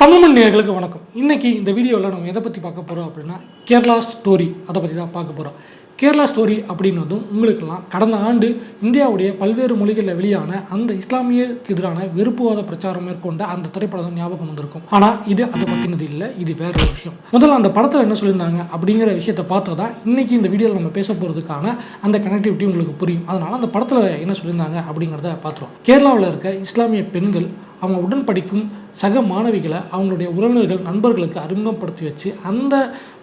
தமிழ்மண் நேர்களுக்கு வணக்கம். இன்னைக்கு இந்த வீடியோவில் நம்ம எதை பற்றி பார்க்க போகிறோம் அப்படின்னா கேரளா ஸ்டோரி அதை பற்றி தான் பார்க்க போகிறோம் கேரளா ஸ்டோரி அப்படின்னதும் உங்களுக்கெல்லாம் கடந்த ஆண்டு இந்தியாவுடைய பல்வேறு மொழிகளில் வெளியான அந்த இஸ்லாமியருக்கு எதிரான வெறுப்புவாத பிரச்சாரம் மேற்கொண்ட அந்த திரைப்படம் தான் ஞாபகம் வந்திருக்கும். ஆனால் இது அதை பற்றினது இல்லை இது வேற ஒரு விஷயம். முதல்ல அந்த படத்தில் என்ன சொல்லியிருந்தாங்க அப்படிங்கிற விஷயத்தை பார்த்தா தான் இன்னைக்கு இந்த வீடியோவில் நம்ம பேச போகிறதுக்கான அந்த கனெக்டிவிட்டி உங்களுக்கு புரியும். அதனால் அந்த படத்தில் என்ன சொல்லியிருந்தாங்க அப்படிங்கிறத பார்த்துருவோம். கேரளாவில் இருக்க இஸ்லாமிய பெண்கள் அவங்க உடன் படிக்கும் சக மாணவிகளை அவங்களுடைய உறவினர்கள் நண்பர்களுக்கு அறிமுகப்படுத்தி வச்சு அந்த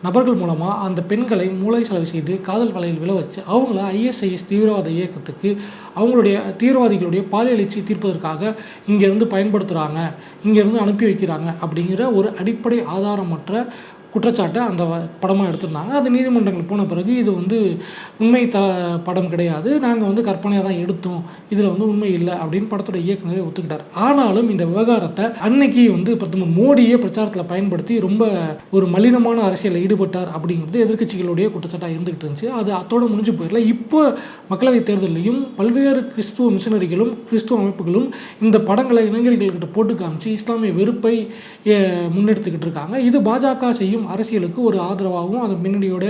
நபர்கள் மூலமாக அந்த பெண்களை மூளை செலவு செய்து காதல் வலையில் விழ வச்சு அவங்கள ஐஎஸ்ஐஎஸ் தீவிரவாத இயக்கத்துக்கு அவங்களுடைய தீவிரவாதிகளுடைய பாலியலிச்சி தீர்ப்பதற்காக இங்கேருந்து பயன்படுத்துகிறாங்க இங்கேருந்து அனுப்பி வைக்கிறாங்க அப்படிங்கிற ஒரு அடிப்படை ஆதாரமற்ற குற்றச்சாட்டை அந்த படமாக எடுத்திருந்தாங்க. அது நீதிமன்றங்கள் போன பிறகு இது வந்து உண்மை த படம் கிடையாது. நாங்கள் வந்து கற்பனையாக தான் எடுத்தோம். இதில் வந்து உண்மை இல்லை அப்படின்னு படத்தோட இயக்குனரே ஒத்துக்கிட்டார். ஆனாலும் இந்த விவகாரத்தை அன்னைக்கு வந்து பிரதமர் மோடியே பிரச்சாரத்தில் பயன்படுத்தி ரொம்ப ஒரு மலினமான அரசியலில் ஈடுபட்டார் அப்படிங்கிறது எதிர்கட்சிகளுடைய குற்றச்சாட்டாக இருந்துகிட்டு இருந்துச்சு. அது அத்தோடு முடிஞ்சு போயிடல. இப்போ மக்களவைத் தேர்தலையும் பல்வேறு கிறிஸ்துவ மிஷனரிகளும் கிறிஸ்துவ அமைப்புகளும் இந்த படங்களை இளைஞர்கள்கிட்ட போட்டு காமிச்சு இஸ்லாமிய வெறுப்பை முன்னெடுத்துக்கிட்டு இருக்காங்க. இது பாஜக செய்யும் அரசியலுக்கு ஒரு ஆதரவாகவும் அதன் பின்னணியோட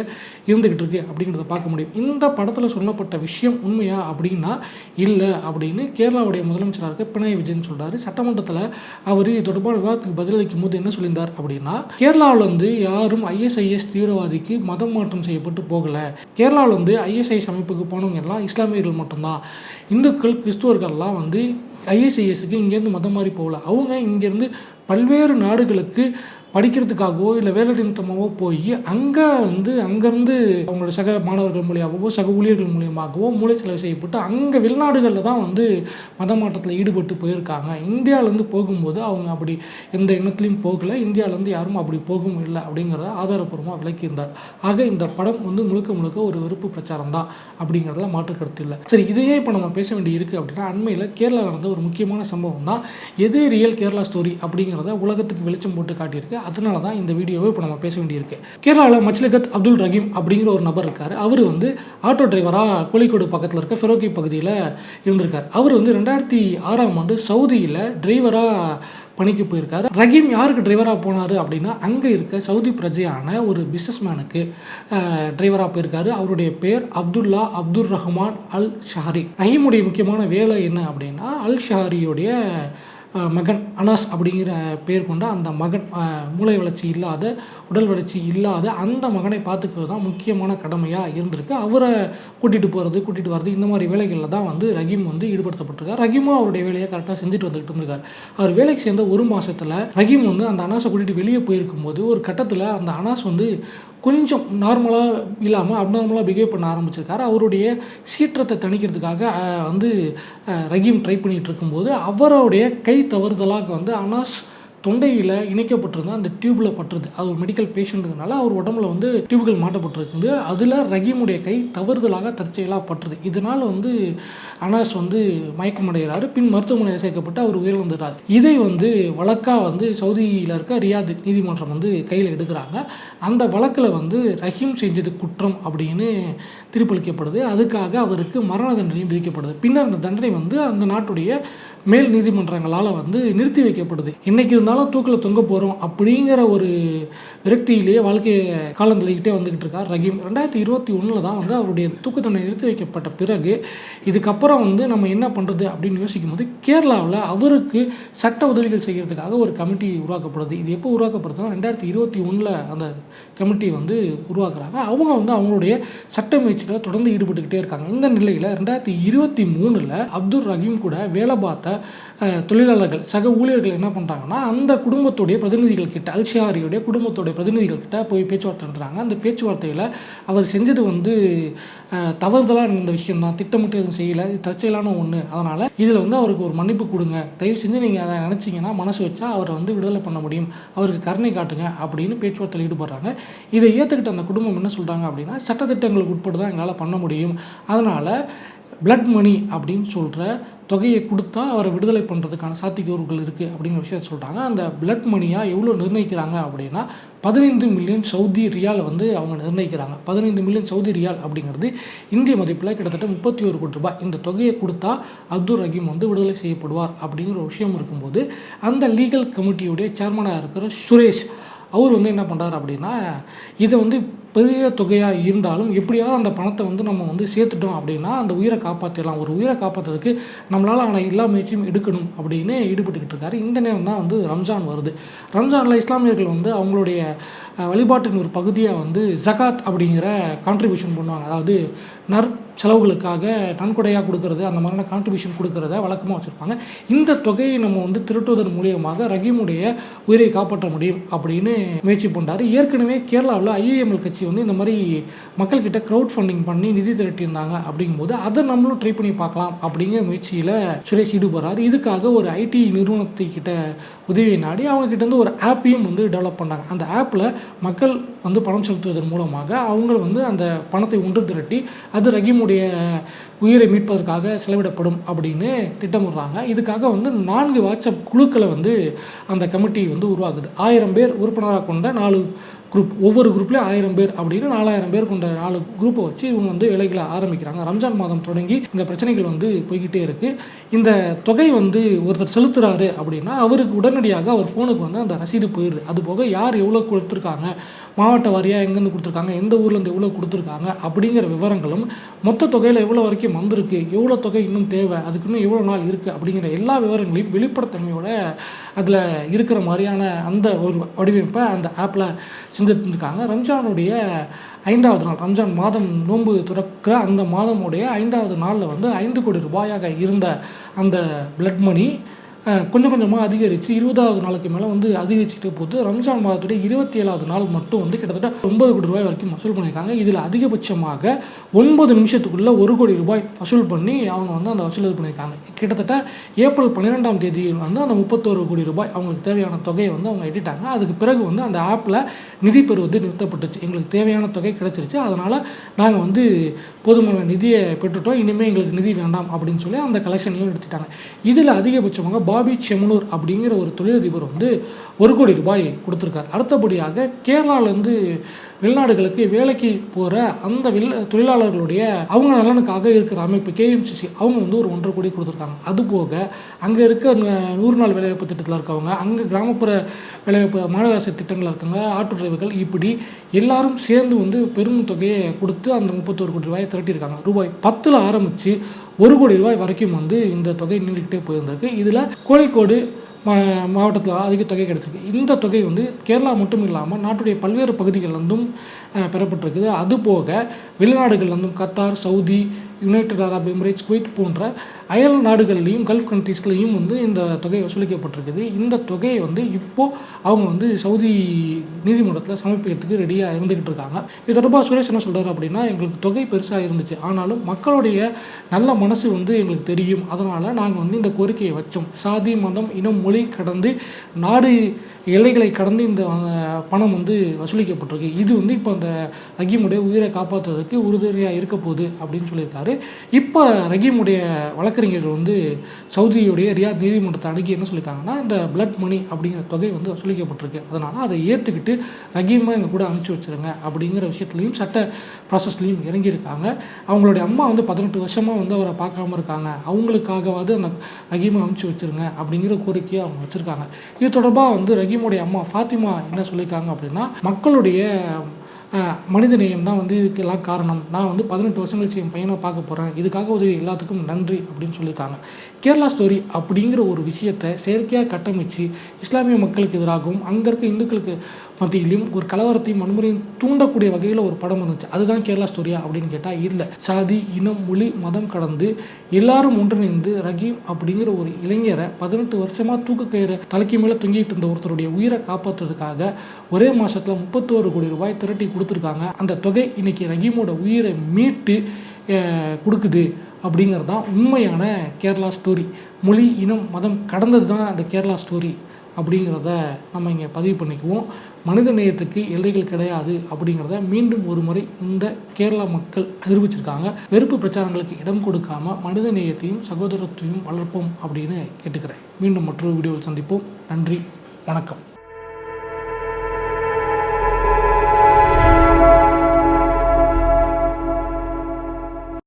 இருந்துக்கிட்டு இருக்கு அப்படிங்கிறத பார்க்க முடியும். இந்த படத்தில் சொல்லப்பட்ட விஷயம் உண்மையா அப்படின்னா இல்லை அப்படின்னு கேரளாவுடைய முதலமைச்சராக இருக்க பினராயி விஜயன் சொல்றாரு. சட்டமன்றத்தில் அவர் இது தொடர்பான விவாதத்துக்கு பதிலளிக்கும் போது என்ன சொல்லியிருந்தார் அப்படின்னா கேரளாவில் வந்து யாரும் ஐஎஸ்ஐஎஸ் தீவிரவாதிக்கு மதம் மாற்றம் செய்யப்பட்டு போகலை. கேரளாவில் வந்து ஐஎஸ்ஐஎஸ் அமைப்புக்கு போனவங்க எல்லாம் இஸ்லாமியர்கள் மட்டும்தான். இந்துக்கள் கிறிஸ்துவர்கள்லாம் வந்து ஐஎஸ்ஐஎஸ்க்கு இங்கேருந்து மதம் மாறி போகல. அவங்க இங்கேருந்து பல்வேறு நாடுகளுக்கு படிக்கிறதுக்காகவோ இல்லை வேலை நிமித்தமாகவோ போய் அங்கே வந்து அங்கேருந்து அவங்களோட சக மாணவர்கள் மூலியமாகவோ சக ஊழியர்கள் மூலியமாகவோ மூளை செலவு செய்யப்பட்டு அங்கே வெளிநாடுகளில் தான் வந்து மத மாற்றத்தில் ஈடுபட்டு போயிருக்காங்க. இந்தியாவிலேருந்து போகும்போது அவங்க அப்படி எந்த எண்ணத்துலையும் போகலை. இந்தியாவிலேருந்து யாரும் அப்படி போகவும் இல்லை அப்படிங்கிறத ஆதாரப்பூர்வமாக விளக்கியிருந்தார். ஆக இந்த படம் வந்து முழுக்க முழுக்க ஒரு வெறுப்பு பிரச்சாரம் தான் அப்படிங்கிறதுல மாற்று கருத்து இல்லை. சரி இதையே இப்போ நம்ம பேச வேண்டி இருக்குது அப்படின்னா அண்மையில் கேரளா நடந்த ஒரு முக்கியமான சம்பவம் தான் எது ரியல் கேரளா ஸ்டோரி அப்படிங்கிறத உலகத்துக்கு வெளிச்சம் போட்டு காட்டியிருக்கு. அதனால தான் இந்த வீடியோவை இப்போ நம்ம பேச வேண்டியிருக்கு. கேரளாவில் மச்லிகத் அப்துல் ரஹீம் அப்படிங்கிற ஒரு நபர் இருக்கார். அவர் வந்து ஆட்டோ டிரைவராக கோழிக்கோடு பக்கத்தில் இருக்க ஃபெரோக்கி பகுதியில் இருந்திருக்கார். அவர் வந்து ரெண்டாயிரத்தி ஆறாம் ஆண்டு சவுதியில் டிரைவராக பணிக்கு போயிருக்காரு. ரஹீம் யாருக்கு டிரைவராக போனார் அப்படின்னா அங்கே இருக்க சவுதி பிரஜையான ஒரு பிஸ்னஸ்மேனுக்கு டிரைவராக போயிருக்காரு. அவருடைய பேர் அப்துல்லா அப்துல் ரஹ்மான் அல் ஷஹரி ரஹீமுடைய முக்கியமான வேலை என்ன அப்படின்னா அல் ஷஹரியுடைய மகன் அனாஸ் அப்படிங்கிற பேர் கொண்ட அந்த மகன் மூளை வளர்ச்சி இல்லாத உடல் வளர்ச்சி இல்லாத அந்த மகனை பார்த்துக்கிறது தான் முக்கியமான கடமையாக இருந்திருக்கு. அவரை கூட்டிகிட்டு போகிறது கூட்டிகிட்டு வர்றது இந்த மாதிரி வேலைகளில் தான் வந்து ரஹீம் வந்து ஈடுபடுத்தப்பட்டிருக்கார். ரஹீமும் அவருடைய வேலையை கரெக்டாக செஞ்சுட்டு வந்துகிட்டு இருந்திருக்கார். அவர் வேலைக்கு சேர்ந்த ஒரு மாதத்தில் ரஹீம் வந்து அந்த அனாஸை கூட்டிகிட்டு வெளியே போயிருக்கும்போது ஒரு கட்டத்தில் அந்த அனாஸ் வந்து கொஞ்சம் நார்மலாக இல்லாமல் அப்நார்மலாக பிஹேவ் பண்ண ஆரம்பிச்சிருக்காரு. அவருடைய சீற்றத்தை தணிக்கிறதுக்காக வந்து ரஹீம் ட்ரை பண்ணிகிட்டு இருக்கும்போது அவருடைய கை தவறுதலாக வந்து அனாஸ் தொண்டையில் இணைக்கப்பட்டிருந்தால் அந்த டியூப்பில் பட்டுருது அது ஒரு மெடிக்கல் பேஷண்ட்டுனால அவர் உடம்புல வந்து டியூப்கள் மாட்டப்பட்டிருக்குது. அதில் ரஹீமுடைய கை தவறுதலாக தற்செயலாக பட்டுருது இதனால் வந்து அனாஸ் வந்து மயக்கமடைகிறாரு. பின் மருத்துவமனையில் சேர்க்கப்பட்டு அவர் உயிரிழந்துடுறாரு இதை வந்து வழக்காக வந்து சவுதியில் இருக்க ரியாத் நீதிமன்றம் வந்து கையில் எடுக்கிறாங்க. அந்த வழக்கில் வந்து ரஹீம் செஞ்சது குற்றம் அப்படின்னு தீர்ப்பளிக்கப்படுது. அதுக்காக அவருக்கு மரண தண்டனையும் விதிக்கப்படுது. பின்னர் அந்த தண்டனை வந்து அந்த நாட்டுடைய மேல் நீதிமன்றங்களால் வந்து நிறுத்தி வைக்கப்படுது. இன்னைக்கு இருந்தாலும் தூக்கில் தொங்க போகிறோம் அப்படிங்கிற ஒரு விரக்தியிலேயே வாழ்க்கையை காலம் தள்ளிக்கிட்டே வந்துக்கிட்டு இருக்கார். ரஹீம். ரெண்டாயிரத்தி இருபத்தி ஒன்றில் தான் வந்து அவருடைய தூக்கு நிறுத்தி வைக்கப்பட்ட பிறகு இதுக்கப்புறம் வந்து நம்ம என்ன பண்ணுறது அப்படின்னு யோசிக்கும் போது கேரளாவில் அவருக்கு சட்ட உதவிகள் செய்கிறதுக்காக ஒரு கமிட்டி உருவாக்கப்படுது. இது எப்போ உருவாக்கப்படுதுன்னா ரெண்டாயிரத்தி இருபத்தி ஒன்றில் அந்த கமிட்டி வந்து உருவாக்குறாங்க. அவங்க வந்து அவங்களுடைய சட்ட முயற்சிகளை தொடர்ந்து ஈடுபட்டுக்கிட்டே இருக்காங்க. இந்த நிலையில் ரெண்டாயிரத்தி இருபத்தி மூணில் அப்துல் ரஹீம் கூட வேலை பார்த்த தொழிலாளர்கள் சக ஊழியர்கள் என்ன பண்ணுறாங்கன்னா அந்த குடும்பத்துடைய பிரதிநிதிகள் கிட்ட அல்ஷியாரியுடைய குடும்பத்துடைய பிரதிநிதிகள் கிட்ட போய் பேச்சுவார்த்தை நடத்துகிறாங்க அந்த பேச்சுவார்த்தையில் அவர் செஞ்சது வந்து தவறுதலாக நடந்த விஷயம் தான் திட்டமிட்டு எதுவும் செய்யலை. தற்செயலான ஒன்று அதனால் இதில் வந்து அவருக்கு ஒரு மன்னிப்பு கொடுங்க. தயவு செஞ்சு நீங்கள் அதை நினச்சிங்கன்னா மனசு வச்சா அவரை வந்து விடுதலை பண்ண முடியும். அவருக்கு கருணை காட்டுங்க அப்படின்னு பேச்சுவார்த்தையில் ஈடுபடுறாங்க. இதை ஏற்றுக்கிட்ட அந்த குடும்பம் என்ன சொல்கிறாங்க அப்படின்னா சட்டத்திட்டங்களுக்கு உட்பட்டு தான் எங்களால் பண்ண முடியும். அதனால் பிளட் மணி அப்படின்னு சொல்கிற தொகையை கொடுத்தா அவரை விடுதலை பண்ணுறதுக்கான சாத்தியக்கூறுகள் இருக்குது அப்படிங்கிற விஷயத்த சொல்கிறாங்க அந்த பிளட் மணியாக எவ்வளோ நிர்ணயிக்கிறாங்க அப்படின்னா பதினைந்து மில்லியன் சவுதி ரியாலை வந்து அவங்க நிர்ணயிக்கிறாங்க. பதினைந்து மில்லியன் சவுதி ரியால் அப்படிங்கிறது இந்திய மதிப்பில் கிட்டத்தட்ட முப்பத்தி ஒரு கோடி ரூபாய். இந்த தொகையை கொடுத்தா அப்துல் ரஹீம் வந்து விடுதலை செய்யப்படுவார் அப்படிங்கிற ஒரு விஷயம் இருக்கும்போது அந்த லீகல் கமிட்டியுடைய சேர்மனாக இருக்கிற சுரேஷ் அவர் வந்து என்ன பண்ணுறாரு அப்படின்னா இதை வந்து பெரிய தொகையாக இருந்தாலும் எப்படியாவது அந்த பணத்தை வந்து நம்ம வந்து சேர்த்துட்டோம் அப்படின்னா அந்த உயிரை காப்பாற்றிடலாம் ஒரு உயிரை காப்பாற்றுறதுக்கு நம்மளால் ஆன எல்லா முயற்சியும் எடுக்கணும் அப்படின்னு ஈடுபட்டுக்கிட்டு இருக்காரு. இந்த நேரம் தான் வந்து ரம்ஜான் வருது. ரம்ஜானில் இஸ்லாமியர்கள் வந்து அவங்களுடைய வழிபாட்டின் ஒரு பகுதியாக வந்து ஜகாத் அப்படிங்கிற கான்ட்ரிபியூஷன் பண்ணுவாங்க. அதாவது நற் செலவுகளுக்காக நன்கொடையாக கொடுக்கறது அந்த மாதிரியான கான்ட்ரிபியூஷன் கொடுக்கறத வழக்கமாக வச்சுருப்பாங்க. இந்த தொகையை நம்ம வந்து திருட்டுவதன் மூலியமாக ரஹீமுடைய உயிரை காப்பாற்ற முடியும் அப்படின்னு முயற்சி பண்ணார் ஏற்கனவே கேரளாவில் ஐஏஎம்எல் கட்சி வந்து இந்த மாதிரி மக்கள்கிட்ட க்ரௌட் ஃபண்டிங் பண்ணி நிதி திரட்டியிருந்தாங்க அப்படிங்கும்போது அதை நம்மளும் ட்ரை பண்ணி பார்க்கலாம் அப்படிங்கிற முயற்சியில் சுரேஷ் ஈடுபடுறாரு. இதுக்காக ஒரு ஐடி நிறுவனத்தை கிட்ட உதவியை நாடி அவங்க ஒரு ஆப்பையும் வந்து டெவலப் பண்ணாங்க. அந்த ஆப்பில் மக்கள் வந்து பணம் செலுத்துவதன் மூலமாக அவங்க வந்து அந்த பணத்தை ஒன்று திரட்டி அது ரஹீமுடைய உயிரை மீட்பதற்காக செலவிடப்படும் அப்படின்னு திட்டமிடுறாங்க. இதுக்காக வந்து நான்கு வாட்ஸ்அப் குழுக்களை வந்து அந்த கமிட்டி வந்து உருவாகுது ஆயிரம் பேர் உறுப்பினராக கொண்ட நாலு குரூப் ஒவ்வொரு குரூப்லேயும் ஆயிரம் பேர் அப்படின்னு நாலாயிரம் பேர் கொண்ட நாலு குரூப்பை வச்சு இவங்க வந்து வேலைகளை ஆரம்பிக்கிறாங்க. ரம்ஜான் மாதம் தொடங்கி இந்த பிரச்சனைகள் வந்து போய்கிட்டே இருக்கு. இந்த தொகை வந்து ஒருத்தர் செலுத்துறாரு அப்படின்னா அவருக்கு உடனடியாக அவர் ஃபோனுக்கு வந்து அந்த ரசீது போயிடுது. அது போக யார் எவ்வளோ கொடுத்துருக்காங்க? மாவட்ட வாரியாக எங்கேருந்து கொடுத்துருக்காங்க? எந்த ஊர்லேருந்து எவ்வளோ கொடுத்துருக்காங்க? அப்படிங்கிற விவரங்களும் மொத்த தொகையில் எவ்வளோ வரைக்கும் வந்திருக்கு? எவ்வளோ தொகை இன்னும் தேவை? அதுக்கு இன்னும் எவ்வளோ நாள் இருக்குது அப்படிங்கிற எல்லா விவரங்களையும் வெளிப்படைத்தன்மையோட அதில் இருக்கிற மாதிரியான அந்த ஒரு வடிவமைப்பை அந்த ஆப்பில் செஞ்சுருக்காங்க ரம்ஜானுடைய ஐந்தாவது நாள் ரம்ஜான் மாதம் நோன்பு துறக்கிற அந்த மாதமுடைய ஐந்தாவது நாளில் வந்து ஐந்து கோடி ரூபாயாக இருந்த அந்த பிளட் மணி கொஞ்சம் கொஞ்சமாக அதிகரித்து இருபதாவது நாளுக்கு மேலே வந்து அதிகரிச்சுட்டு போது ரம்ஜான் மாதத்துடைய இருபத்தி ஏழாவது நாள் மட்டும் வந்து கிட்டத்தட்ட ஒன்பது கோடி ரூபாய் வரைக்கும் வசூல் பண்ணியிருக்காங்க. இதில் அதிகபட்சமாக ஒன்பது நிமிஷத்துக்குள்ளே ஒரு கோடி ரூபாய் வசூல் பண்ணி அவங்க வந்து அந்த வசூல் இது பண்ணியிருக்காங்க. கிட்டத்தட்ட ஏப்ரல் பன்னிரெண்டாம் தேதி வந்து அந்த முப்பத்தோரு கோடி ரூபாய் அவங்களுக்கு தேவையான தொகையை வந்து அவங்க எட்டிட்டாங்க. அதுக்கு பிறகு வந்து அந்த ஆப்பில் நிதி பெறுவது நிறுத்தப்பட்டுச்சு. எங்களுக்கு தேவையான தொகை கிடைச்சிருச்சு. அதனால் நாங்கள் வந்து போதுமான நிதியை பெற்றுட்டோம். இனிமேல் எங்களுக்கு நிதி வேண்டாம் அப்படின்னு சொல்லி அந்த கலெக்ஷனையும் எடுத்துட்டாங்க. இதில் அதிகபட்சமாக பாபி செமனூர் அப்படிங்கிற ஒரு தொழிலதிபர் வந்து ஒரு கோடி ரூபாய் கொடுத்துருக்காரு. அடுத்தபடியாக கேரளாவிலேருந்து வெளிநாடுகளுக்கு வேலைக்கு போகிற அந்த வெளி தொழிலாளர்களுடைய அவங்க நலனுக்காக இருக்கிற அமைப்பு கேஎம்சிசி அவங்க வந்து ஒரு ஒன்றரை கோடி கொடுத்துருக்காங்க. அது போக அங்கே இருக்க நூறு நாள் வேலைவாய்ப்பு திட்டத்தில் இருக்கவங்க அங்கே கிராமப்புற வேலைவாய்ப்பு மாநில அரசு திட்டங்களில் இருக்காங்க ஆட்டோ டிரைவர்கள் இப்படி எல்லாரும் சேர்ந்து வந்து பெரும் தொகையை கொடுத்து அந்த முப்பத்தோரு கோடி ரூபாயை திரட்டியிருக்காங்க. ரூபாய் பத்தில் ஆரம்பித்து ஒரு கோடி ரூபாய் வரைக்கும் வந்து இந்த தொகை நீண்டுகிட்டே போயிருந்திருக்கு. இதில் கோழிக்கோடு மா மாவட்டத்தில் அதிக தொகை கிடைச்சிருக்கு. இந்த தொகை வந்து கேரளா மட்டும் இல்லாமல் நாட்டுடைய பல்வேறு பகுதிகளிலிருந்தும் அஹ், பெறப்பட்டிருக்குது. அது போக வெளிநாடுகள்லேருந்தும் Qatar Saudi United Arab Emirates Kuwait போன்ற அயல் நாடுகள்லையும் கல்ஃப் கண்ட்ரீஸ்லேயும் வந்து இந்த தொகை வசூலிக்கப்பட்டிருக்குது. இந்த தொகையை வந்து இப்போது அவங்க வந்து சவுதி நீதிமன்றத்தில் சமர்ப்பிக்கிறதுக்கு ரெடியாக இருந்துக்கிட்டு இருக்காங்க. இது தொடர்பாக சுரேஷ் என்ன சொல்கிறார் அப்படின்னா எங்களுக்கு தொகை பெருசாக இருந்துச்சு. ஆனாலும் மக்களுடைய நல்ல மனசு வந்து எங்களுக்கு தெரியும். அதனால் நாங்கள் வந்து இந்த கோரிக்கையை வச்சோம். சாதி மதம் இனம் மொழி கடந்து நாடு எல்லைகளை கடந்து இந்த பணம் வந்து வசூலிக்கப்பட்டிருக்கு. இது வந்து இப்போ அந்த ரஹீமுடைய உயிரை காப்பாற்றுறதுக்கு உறுதுணையாக இருக்க போகுது அப்படின்னு சொல்லியிருக்காரு. இப்போ ரஹீமுடைய வழக்கறிஞர் வந்து சவுதியுடைய ரியாத் நீதிமன்றத்தை அணுகி என்ன சொல்லியிருக்காங்கன்னா இந்த பிளட் மணி அப்படிங்கிற தொகை வந்து வசூலிக்கப்பட்டிருக்கு. அதனால் அதை ஏற்றுக்கிட்டு ரஹீமை எங்கள் கூட அனுப்பிச்சி வச்சிருங்க அப்படிங்கிற விஷயத்துலையும் சட்ட ப்ராசஸ்லையும் இறங்கியிருக்காங்க. அவங்களுடைய அம்மா வந்து பதினெட்டு வருஷமாக வந்து அவரை பார்க்காம இருக்காங்க. அவங்களுக்காகவாவது அந்த ரஹீமை அனுப்பிச்சி வச்சிருங்க அப்படிங்கிற கோரிக்கையை அவங்க வச்சுருக்காங்க. இது தொடர்பாக வந்து ரஹீமுடைய அம்மா ஃபாத்திமா என்ன சொல்லியிருக்காங்க அப்படின்னா மக்களுடைய மனிதநேயம் தான் வந்து இதுக்கெல்லாம் காரணம். நான் வந்து பதினெட்டு வருஷம் கழிச்சு என் பையனை பார்க்க போகிறேன் இதுக்காக உதவி எல்லாத்துக்கும் நன்றி அப்படின்னு சொல்லியிருக்காங்க. கேரளா ஸ்டோரி அப்படிங்கிற ஒரு விஷயத்தை செயற்கையாக கட்டமைச்சு இஸ்லாமிய மக்களுக்கு எதிராகவும் அங்கே இருக்க இந்துக்களுக்கு மத்தியிலையும் ஒரு கலவரத்தையும் வன்முறையும் தூண்டக்கூடிய வகையில் ஒரு படம் இருந்துச்சு அதுதான் கேரளா ஸ்டோரியா அப்படின்னு கேட்டால் இல்லை. சாதி இனம் மொழி மதம் கடந்து எல்லாரும் ஒன்றிணைந்து ரஹீம் அப்படிங்கிற ஒரு இளைஞரை பதினெட்டு வருஷமாக தூக்க கயிறு தலைக்கு மேலே தொங்கிட்டு இருந்த ஒருத்தருடைய உயிரை காப்பாற்றுறதுக்காக ஒரே மாதத்தில் முப்பத்தோரு கோடி ரூபாய் திரட்டி கொடுத்துருக்காங்க. அந்த தொகை இன்னைக்கு ரஹீமோட உயிரை மீட்டு கொடுக்குது அப்படிங்கிறது தான் உண்மையான கேரளா ஸ்டோரி. மொழி இனம் மதம் கடந்தது தான் அந்த கேரளா ஸ்டோரி அப்படிங்கிறத நம்ம இங்கே பதிவு பண்ணிக்குவோம். மனித நேயத்துக்கு எல்லைகள் கிடையாது அப்படிங்கிறத மீண்டும் ஒரு முறை இந்த கேரளா மக்கள் நிரூபிச்சிருக்காங்க. வெறுப்பு பிரச்சாரங்களுக்கு இடம் கொடுக்காம மனித நேயத்தையும் சகோதரத்தையும் வளர்ப்போம் அப்படின்னு கேட்டுக்கிறேன். மீண்டும் மற்றொரு வீடியோவில் சந்திப்போம். நன்றி வணக்கம்.